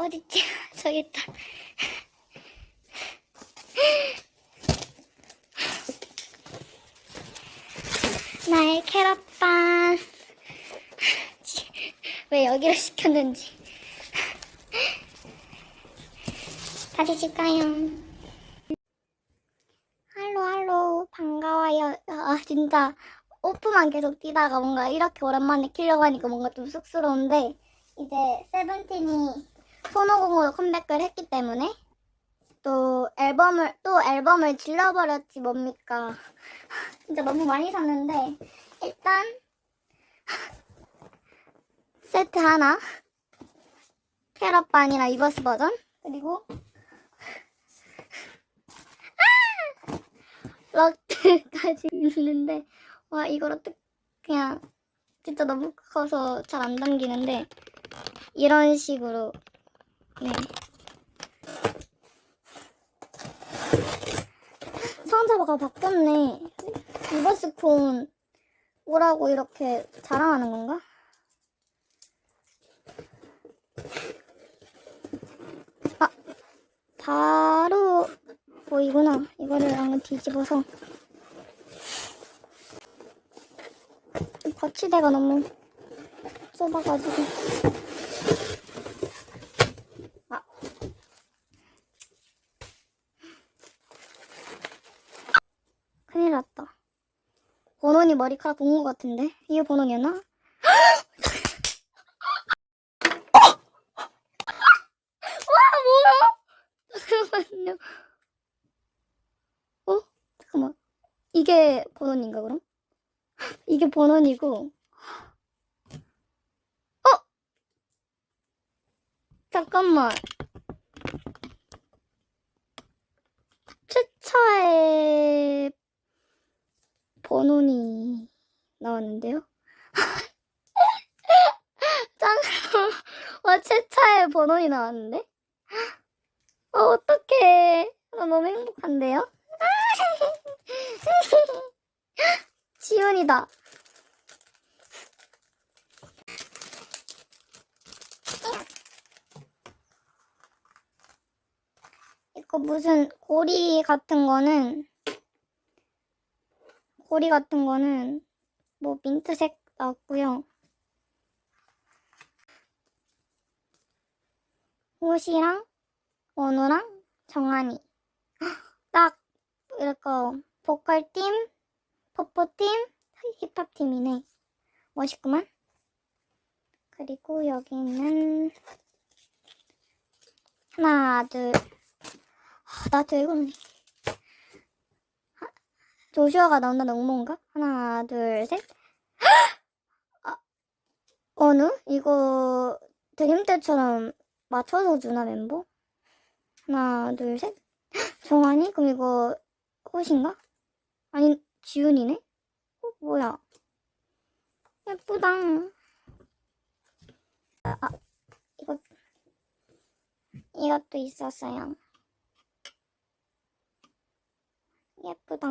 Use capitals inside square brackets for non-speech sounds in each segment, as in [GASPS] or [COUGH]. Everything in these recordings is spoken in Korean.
어딨지? [LAUGHS] 저기 있다. [LAUGHS] 나의 캐럿반. [LAUGHS] 왜 여기를 시켰는지. 다시 칠까요? 할로 할로 반가워요. 아 진짜 오프만 계속 뛰다가 뭔가 이렇게 오랜만에 키려고 하니까 뭔가 좀 쑥스러운데 이제 세븐틴이 손오공으로 컴백을 했기 때문에 또 앨범을 또 앨범을 질러버렸지 뭡니까. [LAUGHS] 진짜 너무 많이 샀는데 일단 세트 하나 캐럿반이나 이버스 버전 그리고 럭드까지 있는데 와 이걸 어떻게 그냥 진짜 너무 커서 잘안 당기는데 이런 식으로 네. 상자가 바뀌었네. 리버스콘 오라고 이렇게 자랑하는 건가? 아 바로 보이구나. 이거를 한번 뒤집어서. 거치대가 너무 좁아가지고 아 큰일 났다 번원이 머리카락 본 것 같은데 이게 뭐야 잠깐만요 어? 잠깐만 이게 번원인가 그럼? 이게 번원이고 어? 잠깐만 최차의 번원이 나왔는데요? [LAUGHS] 짱! [LAUGHS] 와 최차의 번원이 나왔는데? [GASPS] 어 어떡해 나 너무 행복한데요? [LAUGHS] 지훈이다. 이거 무슨 고리 같은 거는 고리 같은 거는 뭐 민트색 나왔고요. 옷이랑 원우랑 정한이 [GASPS] 딱 이렇게 보컬팀 포포팀, 힙합팀이네. 멋있구만. 그리고 여기는 하나, 둘. 아, 나도 이거는 하- 조슈아가 나온다는 응모인가? 하나, 둘, 셋. 아, 어느? 이거 드림 때처럼 맞춰서 주나 멤버? 하나, 둘, 셋. 정환이? 그럼 이거 꽃인가? 아니, 지훈이네? 어, 뭐야. 예쁘다. 아, 아, 이거, 이것도 있었어요. 예쁘다.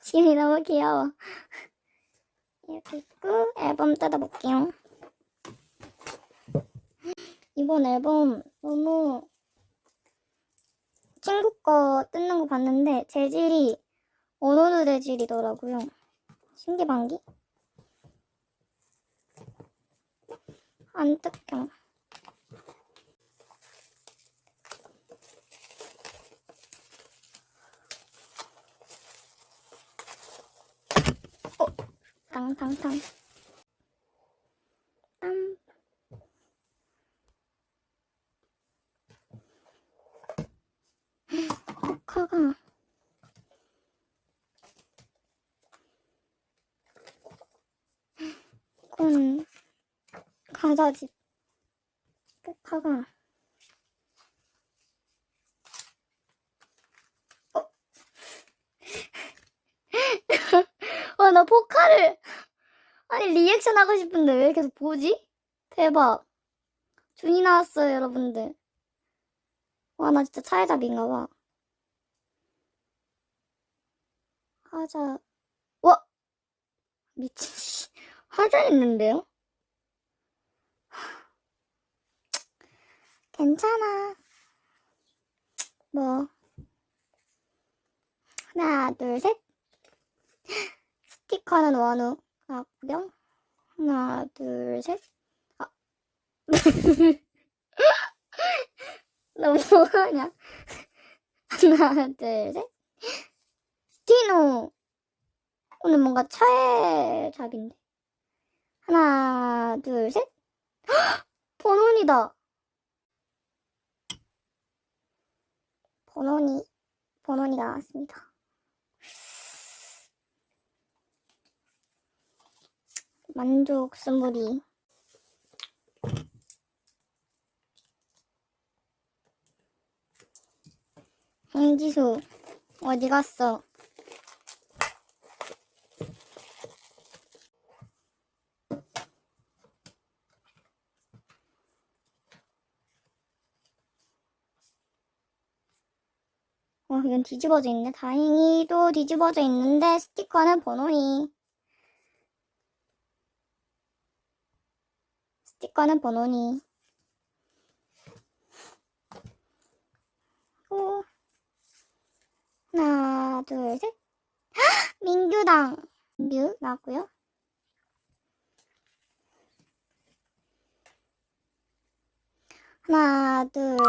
지훈이 너무 귀여워. 이렇게 있고, 앨범 뜯어볼게요. 이번 앨범 너무 친구 거 뜯는 거 봤는데, 재질이 원호드 재질이더라고요. 신기반기? 안 뜯겨. 탕탕탕. 땀. 코카가 콘 가자집 포카가 어? [LAUGHS] 와, 나 포카를 아니 리액션 하고 싶은데 왜 계속 보지? 대박 준이 나왔어요 여러분들 와 나 진짜 차에잡인가 봐 하자 와 미친 씨 하자 있는데요? 괜찮아. 뭐. 하나, 둘, 셋. 스티커는 원우 같고요. 하나, 둘, 셋. 아. [LAUGHS] 너 뭐하냐? 하나, 둘, 셋. 스티노. 오늘 뭔가 차의 잡인데. 하나, 둘, 셋. 번원이다. 번원이, 번원이가 나왔습니다. 만족 스무리. 행지수, 어디 갔어? 어, 이건 뒤집어져 있네. 다행히 또 뒤집어져 있는데 스티커는 번호니. 스티커는 번호니. 오. 하나, 둘, 셋. 헉! 민규당. 민규 나왔고요. 하나, 둘, 셋.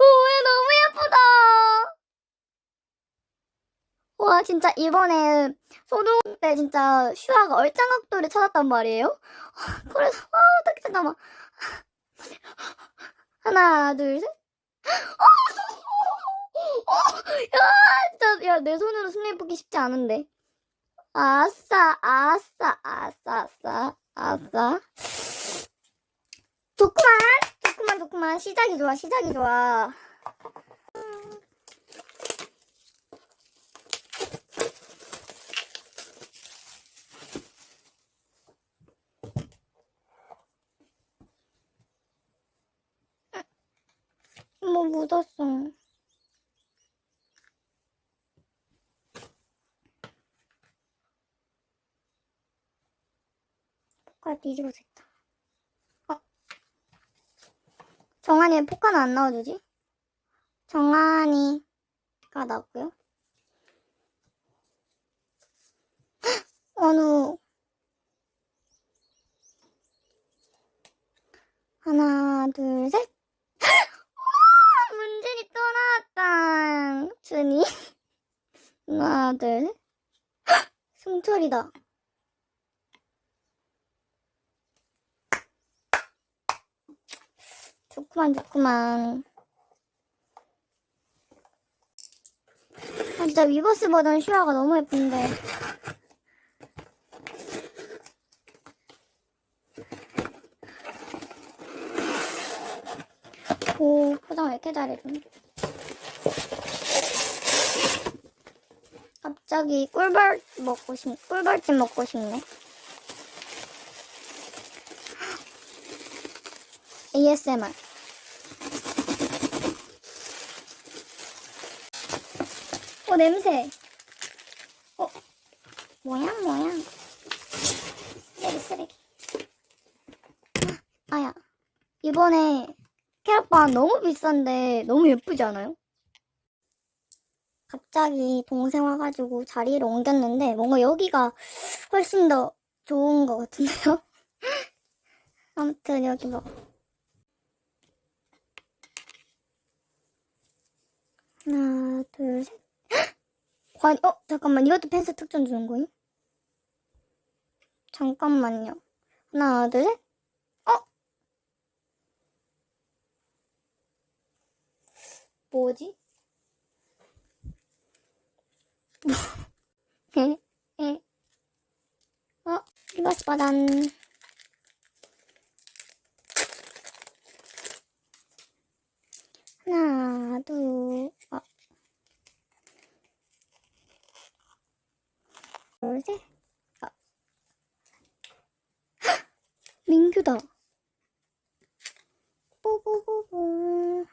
오, 너무 예쁘다. 와, 진짜 이번에 소동 때 진짜 슈아가 얼짱각도를 찾았단 말이에요. [LAUGHS] 그래서, 아, 어떡해, 잠깐만. [LAUGHS] 하나, 둘, 셋. [LAUGHS] 어, 야, 진짜, 야, 내 손으로 스냅 뽑기 쉽지 않은데. 아싸, 아싸, 아싸, 아싸, 아싸. 좋구만, 좋구만, 좋구만. 시작이 좋아, 시작이 좋아. 뭐 묻었어. 포카 뒤집어져 있다. 어? 정한이 포카는 안 넣어주지? 정한이가 나왔고요. 어느 하나 둘 셋. 준이 하나 둘 셋. 승철이다. 좋구만 좋구만. 아, 진짜 위버스 버전 슈아가 너무 예쁜데. 오, 포장 왜 이렇게 잘해주네. 갑자기 꿀벌 먹고 싶, 꿀벌찜 먹고 싶네. ASMR. 어, 냄새. 어, 모양, 모양. 쓰레기, 쓰레기. 아, 아야. 이번에 캐럿반 너무 비싼데 너무 예쁘지 않아요? 갑자기 동생 와가지고 자리를 옮겼는데 뭔가 여기가 훨씬 더 좋은 것 같은데요? [LAUGHS] 아무튼 여기 뭐 하나 둘셋 관, [GASPS] 어 잠깐만 이것도 펜스 특전 주는 거임? 잠깐만요 하나 둘셋 어? 뭐지? 에? 에? 어? 리버스 바단 하나 둘 어. 둘셋 어. 헉! 민규다 뽀뽀뽀뽀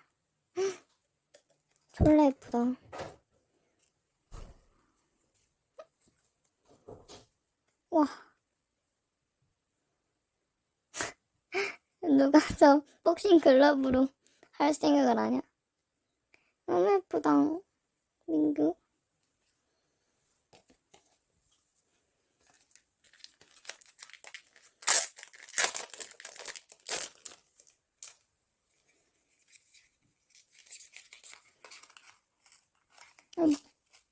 졸라 예쁘다. 와. 누가 저 복싱 글러브로 할 생각을 하냐? 너무 예쁘다. 민규. 음,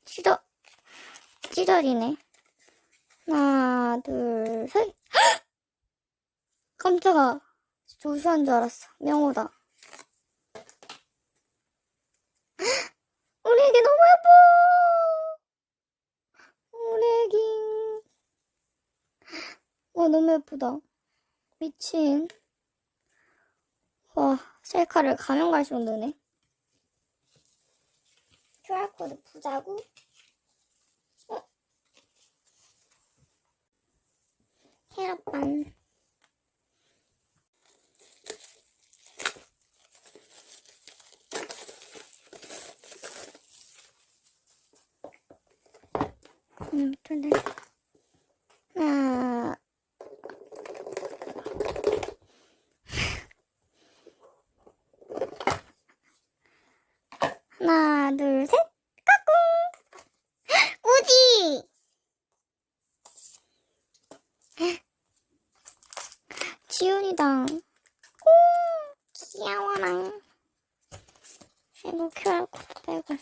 찌더, 찌더리네. 하나, 둘, 셋. 깜짝아. 조수한 줄 알았어. 명호다. [GASPS] 우리 애기 너무 예뻐! 우리 애기. 와, 너무 예쁘다. 미친. 와, 셀카를 가면 갈수록 느네. QR코드 부자고. 어? 캐럿반. 음, 근데 하나 하나 둘셋 까꿍 우지 지훈이다 오 귀여워라 이거 QR코드 빼고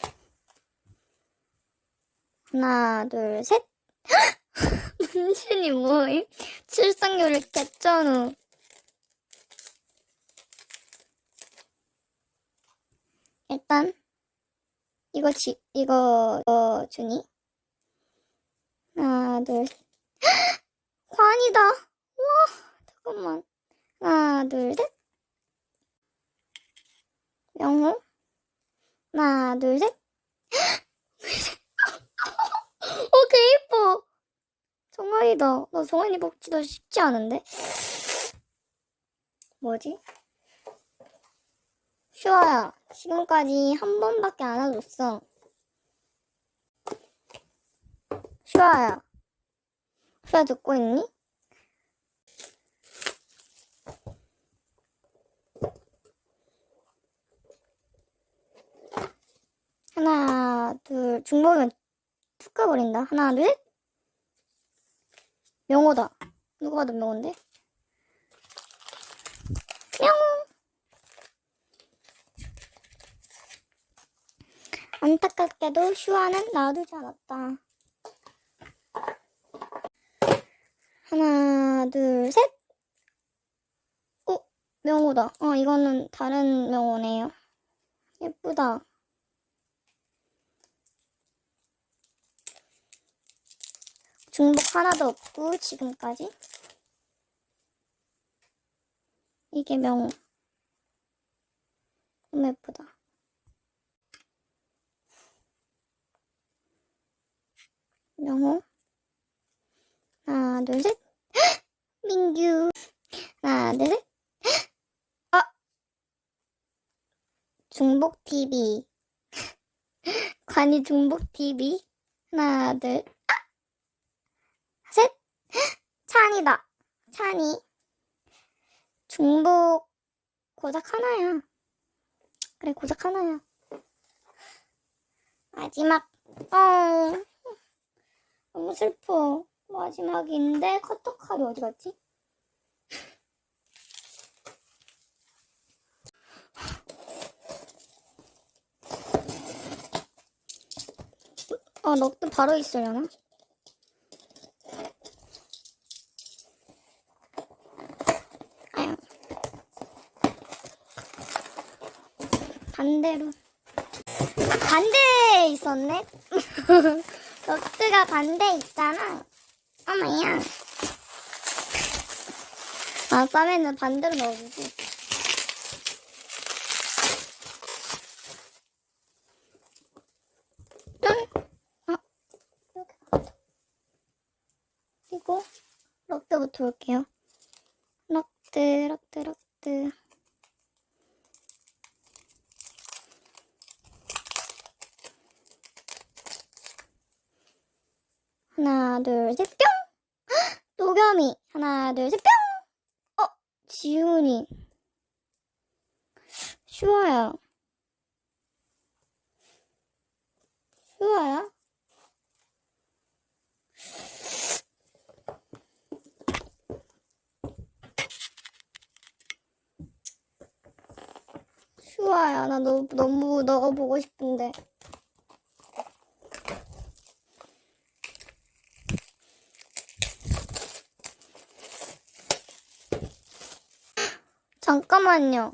하나, 둘, 셋. [LAUGHS] 문준이 뭐임? 출산율 개쩌누. 일단 이거 지 이거 어 준이. 하나, 둘. 셋. [GASPS] 관이다. 와, 잠깐만. 하나, 둘, 셋. 명호. 하나, 둘, 셋. [GASPS] 어, 개 이뻐. 정아이다. 나 정아이 먹지도 쉽지 않은데? 뭐지? 슈아야, 지금까지 한 번밖에 안 와줬어. 슈아야. 슈아 듣고 있니? 하나, 둘, 중복이면 툭 가버린다. 하나, 둘, 셋. 명호다. 누가 봐도 명호인데? 명호. 안타깝게도 슈아는 놔두지 않았다. 하나, 둘, 셋. 어, 명호다. 어, 이거는 다른 명호네요. 예쁘다. 중복 하나도 없고 지금까지? 이게 명호 너무 예쁘다. 명호? 하나 둘셋. [GASPS] 민규. 하나 둘셋. 아 중복 TV 관이 중복 TV 하나 둘. 셋. [GASPS] [GASPS] 찬이다. 찬이. 중복 고작 하나야. 그래, 고작 하나야. 마지막. 어. 너무 슬퍼. 마지막인데 커터칼이 어디 갔지? 아, 넉도 바로 있으려나? 아유. 반대로. 반대에 있었네? [LAUGHS] 럭드가 반대에 있잖아. 어머야. 아, 쌈에는 반대로 넣어주지. 응? 아. 그리고 럭드부터 올게요. 럭드, 럭드, 럭드. 하나, 둘, 셋, 뿅! 헉, [GASPS] 노겸이. 하나, 둘, 셋, 뿅! 어, 지훈이. 슈아야. 슈아야? 슈아야, 나 너, 너무 너가 보고 싶은데. 잠깐만요.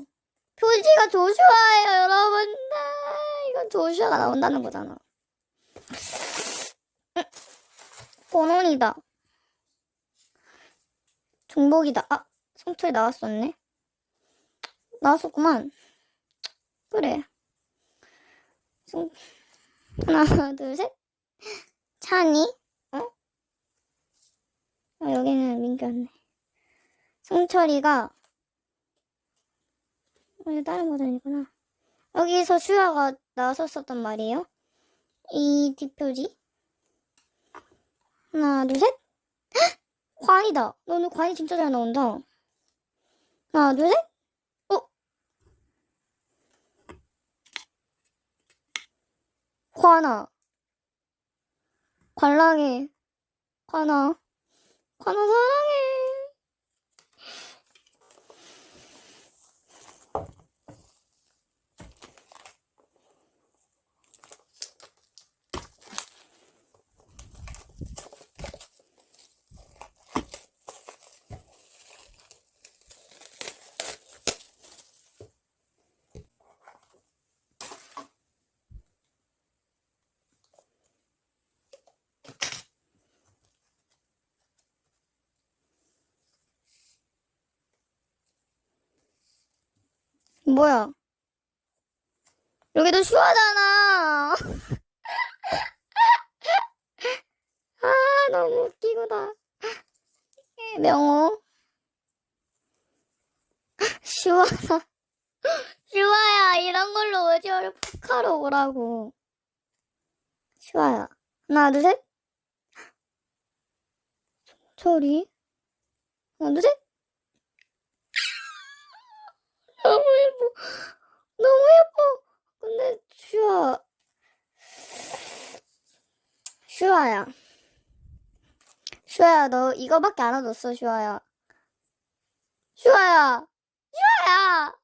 표지가 조슈아예요, 여러분들. 이건 조슈아가 나온다는 거잖아. 응. 번원이다. 종복이다. 아, 성철이 나왔었네. 나왔었구만. 그래. 성... 하나, [LAUGHS] 둘, 셋. 찬이? 어? 아, 여기는 민규였네. 성철이가 어, 이거 다른 버전이구나. 여기서 슈아가 나섰었단 말이에요. 이 뒷표지. 하나, 둘, 셋. 헉! 관이다. 너 오늘 관이 진짜 잘 나온다. 하나, 둘, 셋. 어? 관아. 관랑해. 관아. 관아 사랑해. 뭐야? 여기도 슈아잖아. [LAUGHS] 아, 너무 웃기구나. 명호. 슈아다. 슈아야, 이런 걸로 오디오를 푹하러 오라고. 슈아야. 하나, 둘, 셋. 소리. 하나, 둘, 셋. 너무 예뻐. 너무 예뻐. 근데 슈아 슈아야. 슈아야 너 이거밖에 안 얻었어 슈아야. 슈아야. 슈아야.